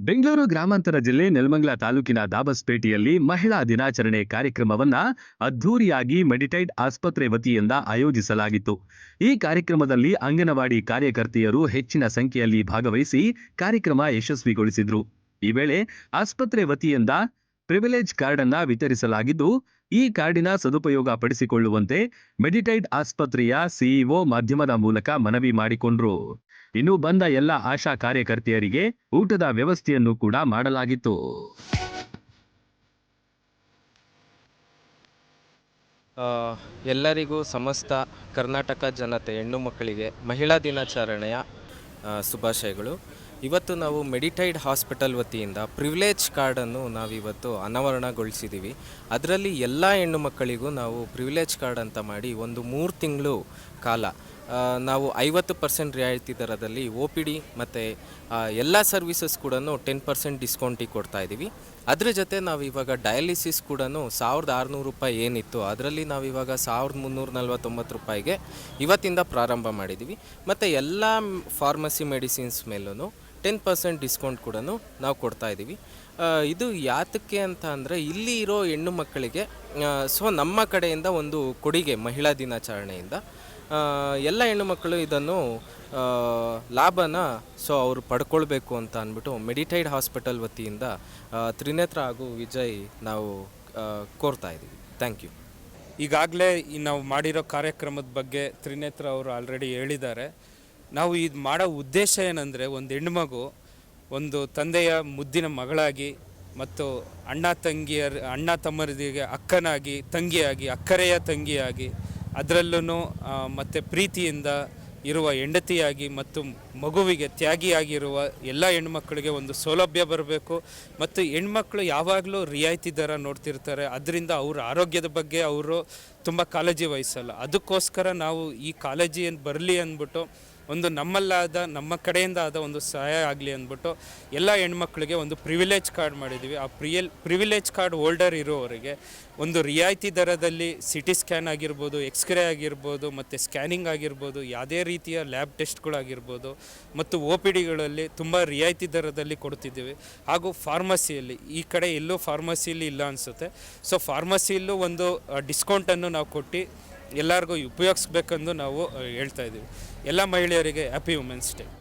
ಬೆಂಗಳೂರು ಗ್ರಾಮಾಂತರ ಜಿಲ್ಲೆ ನೆಲಮಂಗಲ ತಾಲೂಕಿನ ದಾಬಸ್ಪೇಟೆಯಲ್ಲಿ ಮಹಿಳಾ ದಿನಾಚರಣೆ ಕಾರ್ಯಕ್ರಮವನ್ನ ಅದ್ಧೂರಿಯಾಗಿ ಮೆಡಿಟೈಡ್ ಆಸ್ಪತ್ರೆ ವತಿಯಿಂದ ಆಯೋಜಿಸಲಾಗಿತ್ತು. ಈ ಕಾರ್ಯಕ್ರಮದಲ್ಲಿ ಅಂಗನವಾಡಿ ಕಾರ್ಯಕರ್ತೆಯರು ಹೆಚ್ಚಿನ ಸಂಖ್ಯೆಯಲ್ಲಿ ಭಾಗವಹಿಸಿ ಕಾರ್ಯಕ್ರಮ ಯಶಸ್ವಿಗೊಳಿಸಿದ್ರು. ಈ ವೇಳೆ ಆಸ್ಪತ್ರೆ ವತಿಯಿಂದ ಪ್ರಿವಿಲೇಜ್ ಕಾರ್ಡ್ ಅನ್ನ ವಿತರಿಸಲಾಗಿದ್ದು, ಈ ಕಾರ್ಡಿನ ಸದುಪಯೋಗ ಪಡಿಸಿಕೊಳ್ಳುವಂತೆ ಮೆಡಿಟೈಡ್ ಆಸ್ಪತ್ರೆಯ ಸಿಇಒ ಮಾಧ್ಯಮದ ಮೂಲಕ ಮನವಿ ಮಾಡಿಕೊಂಡ್ರು. ಇನ್ನು ಬಂದ ಎಲ್ಲ ಆಶಾ ಕಾರ್ಯಕರ್ತೆಯರಿಗೆ ಊಟದ ವ್ಯವಸ್ಥೆಯನ್ನು ಕೂಡ ಮಾಡಲಾಗಿತ್ತು. ಎಲ್ಲರಿಗೂ ಸಮಸ್ತ ಕರ್ನಾಟಕ ಜನತೆ ಹೆಣ್ಣು ಮಕ್ಕಳಿಗೆ ಮಹಿಳಾ ದಿನಾಚರಣೆಯ ಶುಭಾಶಯಗಳು. ಇವತ್ತು ನಾವು ಮೆಡಿಟೈಡ್ ಹಾಸ್ಪಿಟಲ್ ವತಿಯಿಂದ ಪ್ರಿವಿಲೇಜ್ ಕಾರ್ಡನ್ನು ನಾವಿವತ್ತು ಅನಾವರಣಗೊಳಿಸಿದ್ದೀವಿ. ಅದರಲ್ಲಿ ಎಲ್ಲ ಹೆಣ್ಣು ಮಕ್ಕಳಿಗೂ ನಾವು ಪ್ರಿವಿಲೇಜ್ ಕಾರ್ಡ್ ಅಂತ ಮಾಡಿ ಒಂದು ಮೂರು ತಿಂಗಳು ಕಾಲ ನಾವು ಐವತ್ತು ಪರ್ಸೆಂಟ್ ರಿಯಾಯಿತಿ ದರದಲ್ಲಿ ಒ ಪಿ ಡಿ ಮತ್ತು ಎಲ್ಲ ಸರ್ವಿಸಸ್ ಕೂಡ ಟೆನ್ ಪರ್ಸೆಂಟ್ ಡಿಸ್ಕೌಂಟಿಗೆ ಕೊಡ್ತಾ ಇದ್ದೀವಿ. ಅದ್ರ ಜೊತೆ ನಾವು ಇವಾಗ ಡಯಾಲಿಸಿಸ್ ಕೂಡ ಸಾವಿರದ ಆರುನೂರು ರೂಪಾಯಿ ಏನಿತ್ತು, ಅದರಲ್ಲಿ ನಾವು ಇವಾಗ ಸಾವಿರದ ಮುನ್ನೂರ ನಲ್ವತ್ತೊಂಬತ್ತು ರೂಪಾಯಿಗೆ ಇವತ್ತಿಂದ ಪ್ರಾರಂಭ ಮಾಡಿದ್ದೀವಿ. ಮತ್ತು ಎಲ್ಲ ಫಾರ್ಮಸಿ ಮೆಡಿಸಿನ್ಸ್ ಮೇಲೂ ಟೆನ್ ಪರ್ಸೆಂಟ್ ಡಿಸ್ಕೌಂಟ್ ಕೂಡ ನಾವು ಕೊಡ್ತಾ ಇದ್ದೀವಿ. ಇದು ಯಾತಕ್ಕೆ ಅಂತ ಅಂದರೆ ಇಲ್ಲಿ ಇರೋ ಹೆಣ್ಣು ಮಕ್ಕಳಿಗೆ ಸೊ ನಮ್ಮ ಕಡೆಯಿಂದ ಒಂದು ಕೊಡುಗೆ ಮಹಿಳಾ ದಿನಾಚರಣೆಯಿಂದ. ಎಲ್ಲ ಹೆಣ್ಣು ಮಕ್ಕಳು ಇದನ್ನು ಲಾಭನ ಸೊ ಅವರು ಪಡ್ಕೊಳ್ಬೇಕು ಅಂತ ಅಂದ್ಬಿಟ್ಟು ಮೆಡಿಟೈಡ್ ಹಾಸ್ಪಿಟಲ್ ವತಿಯಿಂದ ತ್ರಿನೇತ್ರ ಹಾಗೂ ವಿಜಯ್ ನಾವು ಕೋರ್ತಾ ಇದ್ದೀವಿ. Thank you. ಈಗಾಗಲೇ ನಾವು ಮಾಡಿರೋ ಕಾರ್ಯಕ್ರಮದ ಬಗ್ಗೆ ತ್ರಿನೇತ್ರ ಅವರು ಆಲ್ರೆಡಿ ಹೇಳಿದ್ದಾರೆ. ನಾವು ಇದು ಮಾಡೋ ಉದ್ದೇಶ ಏನಂದರೆ ಒಂದು ಹೆಣ್ಮಗು ಒಂದು ತಂದೆಯ ಮುದ್ದಿನ ಮಗಳಾಗಿ ಮತ್ತು ಅಣ್ಣ ತಂಗಿಯರ್, ಅಣ್ಣ ತಮ್ಮರಿಗೆ ಅಕ್ಕನಾಗಿ, ತಂಗಿಯಾಗಿ, ಅಕ್ಕರೆಯ ತಂಗಿಯಾಗಿ ಅದರಲ್ಲೂ ಮತ್ತು ಪ್ರೀತಿಯಿಂದ ಇರುವ ಹೆಂಡತಿಯಾಗಿ ಮತ್ತು ಮಗುವಿಗೆ ತ್ಯಾಗಿಯಾಗಿರುವ ಎಲ್ಲ ಹೆಣ್ಮಕ್ಳಿಗೆ ಒಂದು ಸೌಲಭ್ಯ ಬರಬೇಕು. ಮತ್ತು ಹೆಣ್ಮಕ್ಳು ಯಾವಾಗಲೂ ರಿಯಾಯಿತಿ ದರ ನೋಡ್ತಿರ್ತಾರೆ. ಅದರಿಂದ ಅವ್ರ ಆರೋಗ್ಯದ ಬಗ್ಗೆ ಅವರು ತುಂಬ ಕಾಳಜಿ ವಹಿಸಲ್ಲ. ಅದಕ್ಕೋಸ್ಕರ ನಾವು ಈ ಕಾಳಜಿಯನ್ನು ಬರಲಿ ಅಂದ್ಬಿಟ್ಟು ಒಂದು ನಮ್ಮಲ್ಲಾದ, ನಮ್ಮ ಕಡೆಯಿಂದ ಆದ ಒಂದು ಸಹಾಯ ಆಗಲಿ ಅಂದ್ಬಿಟ್ಟು ಎಲ್ಲ ಹೆಣ್ಮಕ್ಳಿಗೆ ಒಂದು ಪ್ರಿವಿಲೇಜ್ ಕಾರ್ಡ್ ಮಾಡಿದ್ದೀವಿ ಆ ಪ್ರಿಯಲ್ ಪ್ರಿವಿಲೇಜ್ ಕಾರ್ಡ್ ಹೋಲ್ಡರ್ ಇರೋವರಿಗೆ ಒಂದು ರಿಯಾಯಿತಿ ದರದಲ್ಲಿ ಸಿ ಟಿ ಸ್ಕ್ಯಾನ್ ಆಗಿರ್ಬೋದು ಎಕ್ಸ್ರೇ ಆಗಿರ್ಬೋದು, ಮತ್ತು ಸ್ಕ್ಯಾನಿಂಗ್ ಆಗಿರ್ಬೋದು, ಯಾವುದೇ ರೀತಿಯ ಲ್ಯಾಬ್ ಟೆಸ್ಟ್ಗಳಾಗಿರ್ಬೋದು ಮತ್ತು ಒ ಪಿ ಡಿಗಳಲ್ಲಿ ತುಂಬ ರಿಯಾಯಿತಿ ದರದಲ್ಲಿ ಕೊಡ್ತಿದ್ದೀವಿ. ಹಾಗೂ ಫಾರ್ಮಸಿಯಲ್ಲಿ ಈ ಕಡೆ ಎಲ್ಲೂ ಫಾರ್ಮಸಿಯಲ್ಲಿ ಇಲ್ಲ ಅನಿಸುತ್ತೆ. ಸೊ ಫಾರ್ಮಸಿಯಲ್ಲೂ ಒಂದು ಡಿಸ್ಕೌಂಟನ್ನು ನಾವು ಕೊಟ್ಟು ಎಲ್ಲರಿಗೂ ಉಪಯೋಗಿಸ್ಬೇಕೆಂದು ನಾವು ಹೇಳ್ತಾ ಇದ್ದೀವಿ. ಎಲ್ಲ ಮಹಿಳೆಯರಿಗೆ ಹ್ಯಾಪಿ ವುಮೆನ್ಸ್ ಡೇ